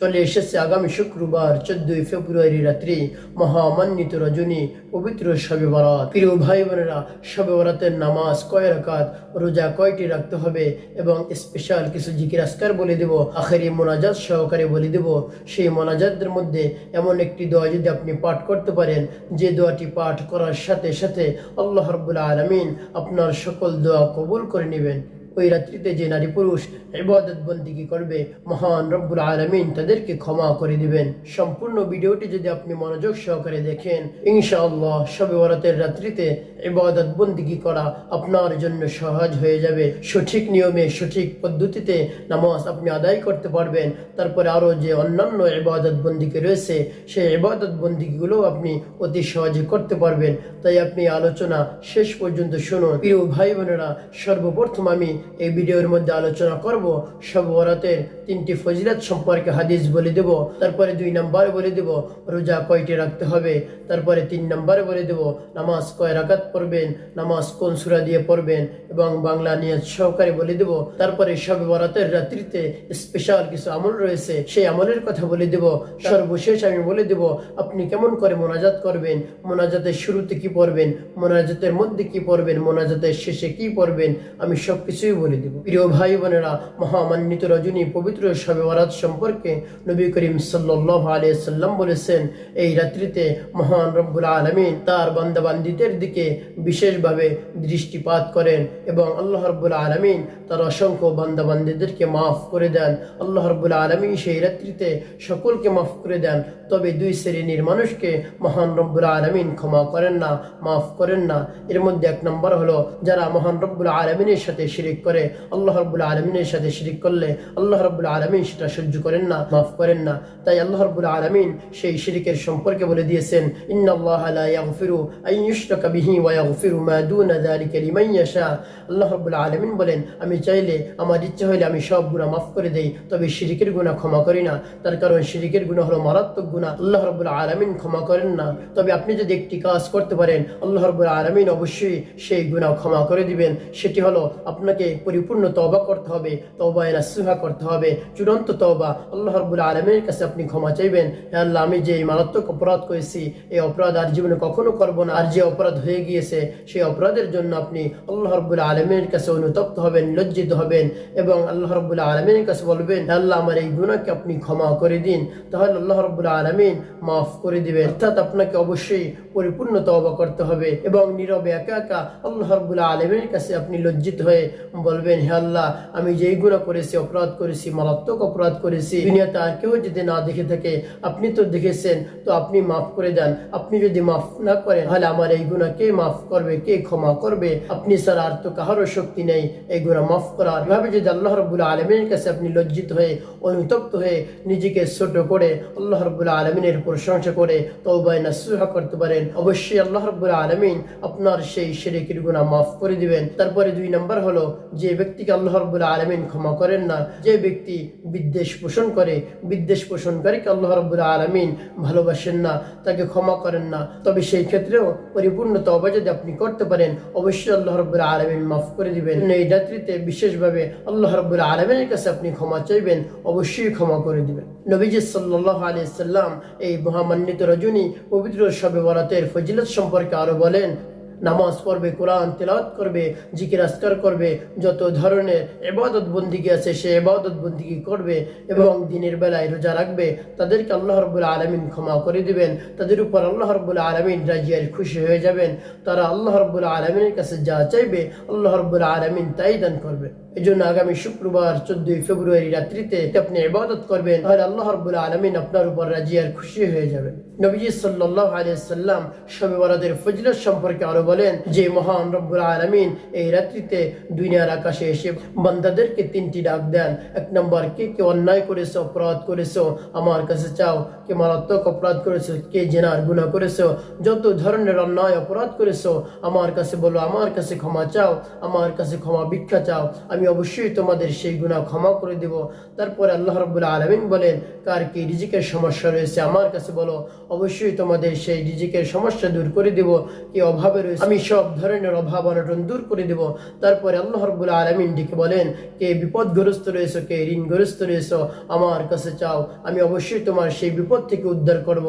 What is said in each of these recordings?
চলে এসেছে আগামী শুক্রবার, চোদ্দই ফেব্রুয়ারি রাত্রি মহামান্বিত রজনী পবিত্র শবে বরাত। প্রিয় ভাই বোনেরা শবে বরাতের নামাজ কয় রাকাত? রোজা কয়টি রাখতে হবে? এবং স্পেশাল কিছু জিকির আসকার বলে দেব? আখেরি মোনাজাত সহকারে বলে দেব? সেই মোনাজাতের মধ্যে এমন একটি দোয়া যদি আপনি পাঠ করতে পারেন, যে দোয়াটি পাঠ করার সাথে সাথে আল্লাহ রব্বুল আলমিন আপনার সকল দোয়া কবুল করে নেবেন। ওই রাত্রিতে যে নারী পুরুষ ইবাদত বন্দিগি করবে, মহান রব্বুল আলমিন তাদেরকে ক্ষমা করে দিবেন। সম্পূর্ণ ভিডিওটি যদি আপনি মনোযোগ সহকারে দেখেন, ইনশাআল্লাহ সবে বরাতের রাত্রিতে ইবাদত বন্দিগি করা আপনার জন্য সহজ হয়ে যাবে। সঠিক নিয়মে, সঠিক পদ্ধতিতে নামাজ আপনি আদায় করতে পারবেন। তারপরে আরও যে অন্যান্য ইবাদত বন্দিকে রয়েছে, সেই ইবাদত বন্দিগুলো আপনি অতি সহজে করতে পারবেন। তাই আপনি আলোচনা শেষ পর্যন্ত শুনুন। প্রিয় ভাই বোনেরা সর্বপ্রথম আমি এই ভিডিওর মধ্যে আলোচনা করব। সব বরাতের তিনটি ফজিলত সম্পর্কে হাদিস বলে দেব। তারপরে দুই নাম্বার বলে দেব, রোজা কয়টি রাখতে হবে? তারপরে তিন নাম্বার বলে দেব, নামাজ কয় রাকাত পড়বেন? নামাজ কোন সুরা দিয়ে পড়বেন? এবং বাংলা নিয়ত সহকারে বলে দেব, তারপরে সবে বরাতের রাত্রিতে স্পেশাল কিছু আমল রয়েছে, সেই আমলের কথা বলে দেব। সর্বশেষ আমি বলে দেব, আপনি কেমন করে মোনাজাত করবেন? মোনাজাতের শুরুতে কি পড়বেন? মোনাজাতের মধ্যে কি পড়বেন? মোনাজাতের শেষে কি পড়বেন? আমি সবকিছুই বলে দেব। প্রিয় ভাই বোনেরা, মহামান্বিত রজনী পবিত্র শবে বরাত সম্পর্কে নবী করিম সাল্লাহ আলিয়া সাল্লাম বলেছেন, এই রাত্রিতে মহান রব্বুল আলমিন তার বান্দাবান্দিদের দিকে বিশেষভাবে দৃষ্টিপাত করেন এবং আল্লাহ রব্বুল আলমিন তার অসংখ্য বান্দাবান্দিদেরকে মাফ করে দেন। আল্লাহ রব্বুল আলমিন সেই রাত্রিতে সকলকে মাফ করে দেন, তবে দুই শ্রেণির মানুষকে মহান রব্বুল আলমিন ক্ষমা করেন না, মাফ করেন না। এর মধ্যে এক নম্বর হলো, যারা মহান রব্বুল আলমিনের সাথে শিরিক করে, আল্লাহ রব্বুল আলমিনের সাথে শিরিক করলে আল্লাহ রব্বুল আলমিন সেটা সহ্য করেন না, মাফ করেন না। তাই আল্লাহ রব্বুল আলমিন সেই শিরিকের সম্পর্কে বলে দিয়েছেন আল্লাহ রব্বুল আলমিন বলেন, আমি চাইলে, আমার ইচ্ছে হলে আমি সব গুনাহ মাফ করে দেই, তবে শিরিকের গুনাহ ক্ষমা করি না। তার কারণ শিরিকের গুনাহ হলো মারাত্মক গুনাহ। আল্লাহ রব্বুল আলমিন ক্ষমা করেন না। তবে আপনি যদি একটি কাজ করতে পারেন, আল্লাহ রব্বুল আলমিন অবশ্যই সেই গুনাহ ক্ষমা করে দিবেন। সেটি হলো, আপনাকে পরিপূর্ণ তওবা করতে হবে তওবা নাসুহা করতে হবে, চূড়ান্ত তওবা। আল্লাহ রব্বুল আলমীর কাছে আপনি ক্ষমা চাইবেন। হে আল্লাহ, আমি যে এই মারাত্মক অপরাধ করেছি, এই অপরাধ আর জীবনে কখনো করব না। আর যে অপরাধ হয়ে গিয়েছে, সেই অপরাধের জন্য আপনি আল্লাহ রব্বুল আলমীর কাছে অনুতপ্ত হবেন, লজ্জিত হবেন এবং আল্লাহ রব্বুল আলমীর কাছে বলবেন, হে আল্লাহ, আমার এই গুণাকে আপনি ক্ষমা করে দিন। তাহলে আল্লাহ রব্বুল আলমিন মাফ করে দিবে অর্থাৎ আপনাকে অবশ্যই পরিপূর্ণ তওবা করতে হবে এবং নীরবে একা একা আল্লাহ রব্বুল আলমীর কাছে আপনি লজ্জিত হয়ে বলবেন, হে আল্লাহ, আমি যেই গুণা করেছি, অপরাধ করেছি, মারাত্মক অপরাধ করেছি, দুনিয়াতে আর কেউ যদি না দেখে থাকে, আপনি তো দেখেছেন, তো আপনি মাফ করে দেন। আপনি যদি মাফ না করেন, তাহলে আমার এই গুণা কে মাফ করবে, কে ক্ষমা করবে? আপনি ছাড়া আর তো কাহারও শক্তি নেই এই গুণা মাফ করার। এভাবে যদি আল্লাহ রব্বুল আলমীর কাছে আপনি লজ্জিত হয়ে, অনুতপ্ত হয়ে নিজেকে ছোট করে আল্লাহ রব্বুল আলমিনের প্রশংসা করে তৌবায় নাসুহা করতে পারেন, অবশ্যই আল্লাহ রব্বুল আলমিন আপনার সেই শেরেকের গুণা মাফ করে দিবেন। তারপরে দুই নম্বর হলো যে ব্যক্তিকে আল্লাহ রব্বুল আলমিন ক্ষমা করেন না, যে ব্যক্তি বিদ্বেষ পোষণ করে, বিদ্বেষ পোষণকারীকে আল্লাহ রব্বুল আলমিন ভালোবাসেন না, তাকে ক্ষমা করেন না, তবে সেই ক্ষেত্রেও পরিপূর্ণ তবা যদি আপনি করতে পারেন, অবশ্যই আল্লাহ রব্বুল আলমিন মাফ করে দিবেন। এই রাত্রিতে বিশেষভাবে আল্লাহ রব্বুল আলমিনের কাছে আপনি ক্ষমা চাইবেন, অবশ্যই ক্ষমা করে দিবেন। নবীজি সাল্লাহ আলি সাল্লাম এই মহামান্বিত রজনী পবিত্র শবে বরাতের ফজিলত সম্পর্কে আরও বলেন নামাজ পড়বে, কোরআন তেলাওয়াত করবে, জিকির আসকার করবে, যত ধরনের এবাদত বন্দিগি আছে সে এবাদত বন্দিগি করবে এবং দিনের বেলায় রোজা রাখবে, তাদেরকে আল্লাহ রব্বুল আলমিন ক্ষমা করে দিবেন। তাদের উপর আল্লাহ রব্বুল আলমিন রাজিয়ার খুশি হয়ে যাবেন। তারা আল্লাহ রব্বুল আলমিনের কাছে যা চাইবে, আল্লাহ রব্বুল আলমিন তাই দান করবে। এই জন্য আগামী শুক্রবার চোদ্দই ফেব্রুয়ারি রাত্রিতে আপনি ইবাদত করবেন, তাহলে আল্লাহ রব্বুল আলমিন আপনার উপর রাজিয়ার খুশি হয়ে যাবেন। নবীজি সাল্লাহ আলিয়া সাল্লাম শবে বরাদের ফজিলত সম্পর্কে আরও বলেন যে, মহান রব্বুল আলমিন এই রাত্রিতে দুনিয়ার আকাশে এসে বান্দাদেরকে তিনটি ডাক দেন। এক নম্বর, কে কে অন্যায় করেছ, অপরাধ করেছ? আমার কাছে চাও কে মারাত্মক অপরাধ করেছ, কে জেনার গুণা করেছ? যত ধরনের অন্যায়, অপরাধ করেছ, আমার কাছে বলো, আমার কাছে ক্ষমা চাও, আমার কাছে ক্ষমা ভিক্ষা চাও। আমি অবশ্যই তোমাদের সেই গুনাহ ক্ষমা করে দেব। তারপরে আল্লাহ রব্বুল্লাহ আলমিন বলেন, কার কি রিজিকের সমস্যা রয়েছে আমার কাছে বলো। অবশ্যই তোমাদের সেই রিজিকের সমস্যা দূর করে দেব, কি অভাবে রয়েছে আমি সব ধরনের অভাব অনটন দূর করে দেব। তারপরে আল্লাহ রব্বুল্লাহ আলমিন ডেকে বলেন, কে বিপদগ্রস্ত রয়েছে, কে ঋণগ্রস্ত রয়েছে, আমার কাছে চাও, আমি অবশ্যই তোমার সেই বিপদ থেকে উদ্ধার করব।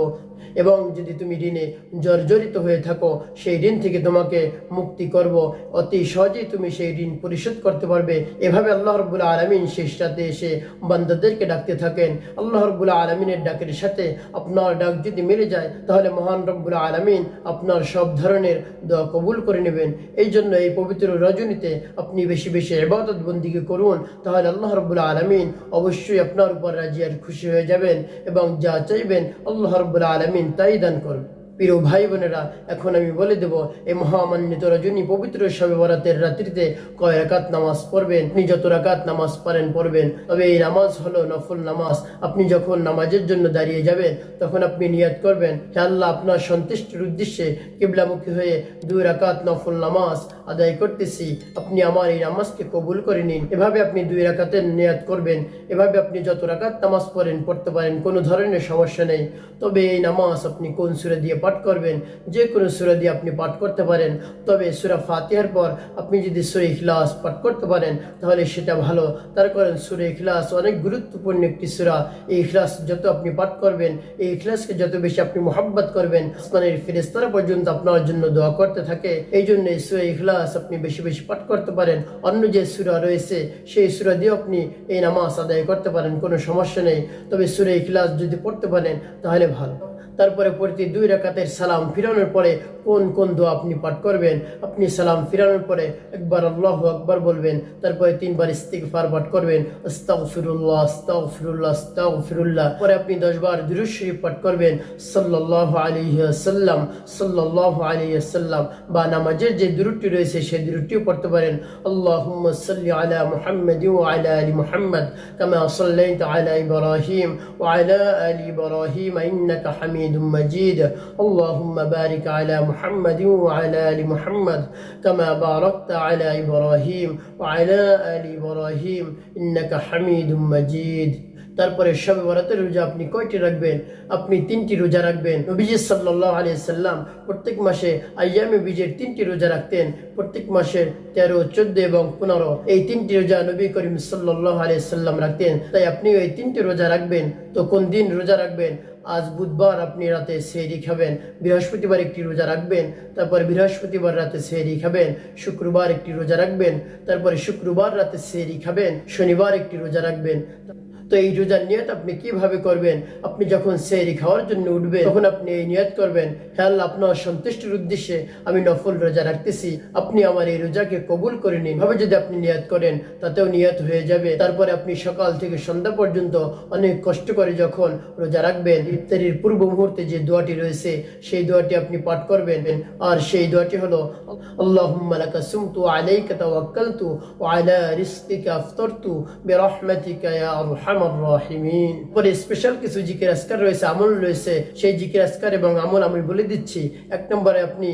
এবং যদি তুমি ঋণে জর্জরিত হয়ে থাকো, সেই ঋণ থেকে তোমাকে মুক্তি করব। অতি সহজেই তুমি সেই ঋণ পরিশোধ করতে পারবে। এভাবে আল্লাহ রব্বুল্লাহ আলমিন শেষ রাতে এসে বান্দাদেরকে ডাকতে থাকেন। আল্লাহ রব্বুল্লাহ আলমিনের ডাকের সাথে আপনার ডাক যদি মিলে যায়, তাহলে মহান রব্বুল্লাহ আলমিন আপনার সব ধরনের দোয়া কবুল করে নেবেন। এই জন্য এই পবিত্র রজনীতে আপনি বেশি বেশি এবাদত বন্দিকে করুন, তাহলে আল্লাহ রব্বুল্লাহ আলমিন অবশ্যই আপনার উপর রাজি আর খুশি হয়ে যাবেন এবং যা চাইবেন আল্লাহ রব্বুল্লাহ আলমিন তাই দান করবেন প্রিয় ভাই বোনেরা, এখন আমি বলে দেব এই মহামান্বিত রজনী পবিত্র সবে বরাতের রাত্রিতে কয় রাকাত নামাজ পড়বেন? আপনি যত রাকাত নামাজ পারেন, পড়বেন। তবে এই নামাজ হলো নফল নামাজ। আপনি যখন নামাজের জন্য দাঁড়িয়ে যাবেন, তখন আপনি নিয়াত করবেন আল্লাহ, আপনার সন্তুষ্টির উদ্দেশ্যে কিবলামুখী হয়ে দুই রাকাত নফল নামাজ আদায় করতেছি। আপনি আমার এই নামাজকে কবুল করে নিন। এভাবে আপনি দুই রাকাতের নিয়াত করবেন। এভাবে আপনি যত রাকাত নামাজ পড়েন, পড়তে পারেন, কোনো ধরনের সমস্যা নেই। তবে এই নামাজ আপনি কোন সুরে দিয়ে পাঠ করবেন, যে কোনো সুরা দিয়ে আপনি পাঠ করতে পারেন। তবে সুরা ফাতিহার পর আপনি যদি সুরে ইখলাস পাঠ করতে পারেন, তাহলে সেটা ভালো। তার কারণ সুরে ইখলাস অনেক গুরুত্বপূর্ণ একটি সুরা। এই ইখলাস যত আপনি পাঠ করবেন, এই ইখলাসকে যত বেশি আপনি মোহাব্বত করবেন, আসমানের ফেরেস্তারা পর্যন্ত আপনার জন্য দোয়া করতে থাকে। এই জন্য এই সুরে ইখলাস আপনি বেশি বেশি পাঠ করতে পারেন। অন্য যে সুরা রয়েছে, সেই সুরা দিয়ে আপনি এই নামাজ আদায় করতে পারেন, কোনো সমস্যা নেই। তবে সুরে ইখলাস যদি পড়তে পারেন, তাহলে ভালো। তারপরে প্রতি দুই রাকাতের সালাম ফিরানোর পরে কোন কোন দোয়া আপনি পাঠ করবেন আপনি সালাম ফিরানোর পরে একবার আল্লাহ আকবার বলবেন তারপরে তিনবার ইস্তিগফার পাঠ করবেন আস্তাগফিরুল্লাহ আস্তাগফিরুল্লাহ আস্তাগফিরুল্লাহ পরে আপনি দশবার দুরূদ শরীফ পাঠ করবেন সাল্লাল্লাহু আলাইহি ওয়াসাল্লাম সাল্লাল্লাহু আলাইহি ওয়াসাল্লাম বা নামাজের যে দুরুদটি রয়েছে সেই দুরুদটিও পড়তে পারেন আল্লাহুম্মা সাল্লি আলা মুহাম্মাদ ওয়া আলা আলি মুহাম্মাদ কামা সাল্লাইতা আলা ইব্রাহিম ওয়া আলা আলি ইব্রাহিম ইন্নাকা হামিদ مجيد اللهم بارك على محمد وعلى ال محمد كما باركت على ابراهيم وعلى ال ابراهيم انك حميد مجيد তারপরে সবে বরাতের রোজা আপনি কয়টি রাখবেন আপনি তিনটি রোজা রাখবেন নবীজি সাল্লাহ আলি সাল্লাম প্রত্যেক মাসে আয়ামে বীজের তিনটি রোজা রাখতেন প্রত্যেক মাসের তেরো চোদ্দ এবং পনেরো এই তিনটি রোজা নবী করিম সাল্লাহ আলি সাল্লাম রাখতেন তাই আপনিও এই তিনটি রোজা রাখবেন তো কোন দিন রোজা রাখবেন আজ বুধবার আপনি রাতে সেহরি খাবেন, বৃহস্পতিবার একটি রোজা রাখবেন, তারপর বৃহস্পতিবার রাতে সেহরি খাবেন, শুক্রবার একটি রোজা রাখবেন, তারপরে শুক্রবার রাতে সেহরি খাবেন, শনিবার একটি রোজা রাখবেন। তো এই রোজার নিয়ত আপনি কীভাবে করবেন? আপনি যখন সেহরি খাওয়ার জন্য উঠবেন, তখন আপনি এই নিয়ত করবেন, হে আল্লাহ, আপনার সন্তুষ্টির উদ্দেশ্যে আমি নফল রোজা রাখতেছি। আপনি আমার এই রোজাকে কবুল করে নিন। ভাবে যদি আপনি নিয়ত করেন, তাতেও নিয়ত হয়ে যাবে। তারপরে আপনি সকাল থেকে সন্ধ্যা পর্যন্ত অনেক কষ্ট করে যখন রোজা রাখবেন, ইফতারির পূর্ব মুহূর্তে যে দোয়াটি রয়েছে, সেই দোয়াটি আপনি পাঠ করবেন। আর সেই দোয়াটি হলো, আল্লাহুম্মা লাকা সুমতু আলাইকা তাওয়াক্কালতু ওয়া আলা রিজকিকা পরে স্পেশাল কিছু জিকির আজকার রয়েছে, আমল রয়েছে। সেই জিকির আজকার এবং আমল আমি বলে দিচ্ছি, এক নম্বরে আপনি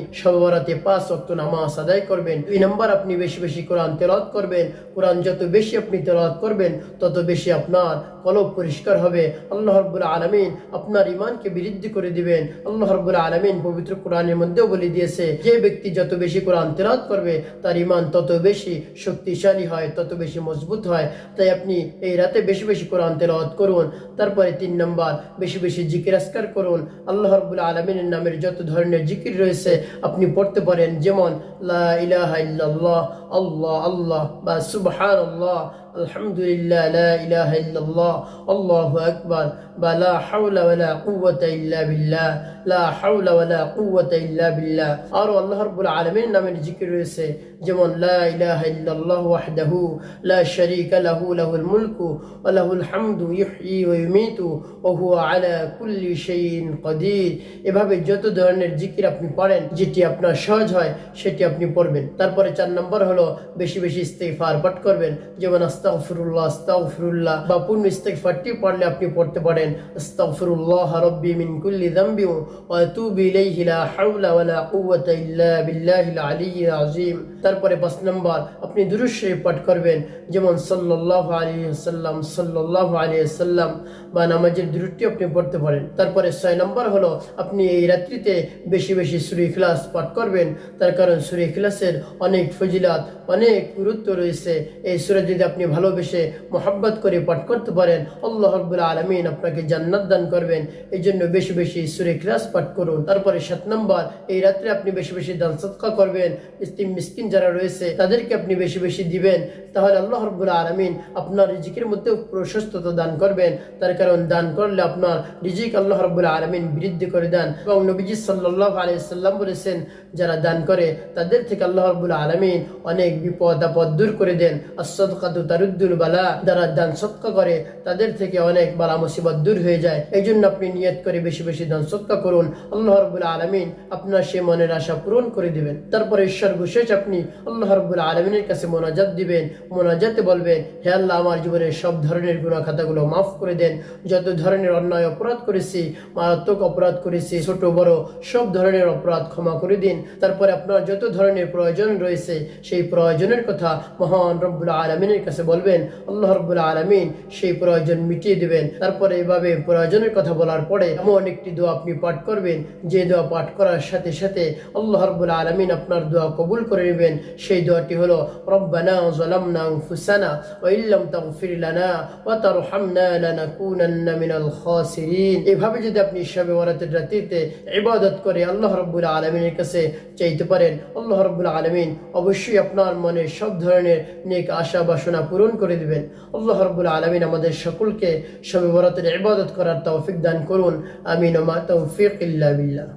পাঁচ নামাজ আদায় করবেন, দুই নম্বর আপনি বেশি বেশি কোরআন তেলাওয়াত করবেন, কোরআন যত বেশি আপনি করবেন, তত বেশি আপনার কলব পরিষ্কার হবে। আলমিন আপনার ইমানকে বৃদ্ধি করে দিবেন। আলমিন পবিত্র কোরআনের মধ্যেও বলে দিয়েছে, যে ব্যক্তি যত বেশি কোরআন তেলাওয়াত করবে, তার ইমান তত বেশি শক্তিশালী হয়, তত বেশি মজবুত হয়। তাই আপনি এই রাতে বেশি বেশি কোরআন তেলাওয়াত করুন, তারপরে তিন নম্বর, বেশি বেশি জিকির আসকার করুন। আল্লাহ রবুল আলমিনের নামের যত ধরনের জিকির রয়েছে, আপনি পড়তে পারেন। যেমন, লা ইলাহা ইল্লাল্লাহ, আল্লাহ আল্লাহ বা সুবহান আল্লাহ আলহামদুলিল্লাহ, লা ইলাহা ইল্লাল্লাহ, আল্লাহু আকবার বা লা হাওলা ওয়ালা কুওয়াতা ইল্লা বিল্লাহ, লা হাওলা ওয়ালা কুওয়াতা ইল্লা বিল্লাহ। আর আল্লাহ রাব্বুল আলামিন নামের জিকির রয়েছে, যেমন, লা ইলাহা ইল্লাল্লাহ ওয়াহদাহু লা শারীকা লাহু, লাহুল মুলকু ওয়া লাহুল হামদু ইহয়ি ওয়া ইউমীতু ওয়া হুয়া আলা কুল্লি শাইইন কাদির। এভাবে যত ধরনের জিকির আপনি পড়েন, যেটি আপনার সহজ হয়, সেটি আপনি পড়বেন। তারপরে চার নম্বর হলো, বেশি বেশি ইস্তেগফার পাঠ করবেন, যেমন আস্তাগফিরুল্লাহ আস্তাগফিরুল্লাহ। বা পূর্ণ ইস্তেগফারটি পারলে আপনি পড়তে পারেন, আস্তাগফিরুল্লাহ রাব্বি মিন কুল্লি যামবি ওয়া আতুবু ইলাইহি, লা হাওলা ওয়া লা কুওয়াতা ইল্লা বিল্লাহিল আলিয়্যিল আযীম। তারপরে পাঁচ নম্বর, আপনি দুরূদ শরীফ পাঠ করবেন, যেমন সাল্লাল্লাহু আলাইহি ওয়াসাল্লাম, সাল্লাল্লাহু আলাইহি ওয়াসাল্লাম, বা নামাজের দুরূদটি আপনি পড়তে পারেন। তারপরে ছয় নম্বর হলো, আপনি এই রাত্রিতে বেশি বেশি সূরা ইখলাস পাঠ করবেন, তার কারণ সূরা ইখলাসের অনেক ফজিলাত, অনেক গুরুত্ব রয়েছে। এই সূরা যদি আপনি ভালোবেসে মোহাব্বত করে পাঠ করতে পারেন। আল্লাহ রাব্বুল আলামিন আপনাকে জান্নাত দান করবেন। এই জন্য বেশি বেশি সুরে ইখলাস পাঠ করুন। তারপরে সাত নম্বর, এই রাত্রে আপনি বেশি বেশি দান সৎকা করবেন। ইস্তিম মিসকিন যারা রয়েছে, তাদেরকে আপনি বেশি বেশি দিবেন। তাহলে আল্লাহ রাব্বুল আলামিন আপনার রিজিকের মধ্যে প্রশস্ততা দান করবেন। তার কারণ দান করলে আপনার রিজিক আল্লাহ রাব্বুল আলামিন বৃদ্ধি করে দেন। এবং নবীজি সাল্লাল্লাহু আলাইহি সাল্লাম বলেছেন, যারা দান করে, তাদের থেকে আল্লাহ রাব্বুল আলামিন অনেক বিপদ আপদ দূর করে দেন। as-সাদকাতু তারুদ্দুল বালা যারা দান সৎকা করে, তাদের থেকে অনেক বালা মুসিবত দূর হয়ে যায়। এই জন্য আপনি নিয়ত করে বেশি বেশি দান সৎকা করুন। আল্লাহ রাব্বুল আলামিন আপনার সে মনের আশা পূরণ করে দিবেন। তারপরে আপনি আল্লাহ আলামিনের কাছে মোনাজাত দিবেন। মোনাজাতে বলবেন, হে আল্লাহ, আমার জীবনের সব ধরনের গুনাহ খাতাগুলো মাফ করে দেন। যত ধরনের অন্যায় অপরাধ করেছি, মারাত্মক অপরাধ করেছি, ছোট, বড় সব ধরনের অপরাধ ক্ষমা করে দিন। তারপরে আপনার যত ধরনের প্রয়োজন রয়েছে, সেই প্রয়োজনের কথা মহান রব্বুল আলমিনের কাছে বলবেন, আল্লাহ রব্বুল্লাহ আলমিন সেই প্রয়োজন মিটিয়ে দেবেন। তারপরে এভাবে প্রয়োজনের কথা বলার পরে এমন একটি দোয়া আপনি পাঠ করবেন, যে দোয়া পাঠ করার সাথে সাথে আল্লাহ রব্বুল্লাহ আলমিন আপনার দোয়া কবুল করে নেবেন। সেই দোয়াটি হলো, রব্বানা জলামনা ফুসানা ও ইল্লাম মিনাল এভাবে যদি আপনি সবে ওয়ারাতের রাতিতে ইবাদত করে আল্লাহ রব্বুল আলমিনের কাছে চাইতে পারেন, আল্লাহ রব্বুল আলমিন অবশ্যই আপনার মনে সব ধরনের নেক আশা বাসনা পূরণ করে দিবেন। আল্লাহ রব্বুল আলমিন আমাদের সকলকে সবে বরাতের ইবাদত করার তৌফিক দান করুন। আমিন, ওমা তৌফিক ইল্লা বিল্লাহ।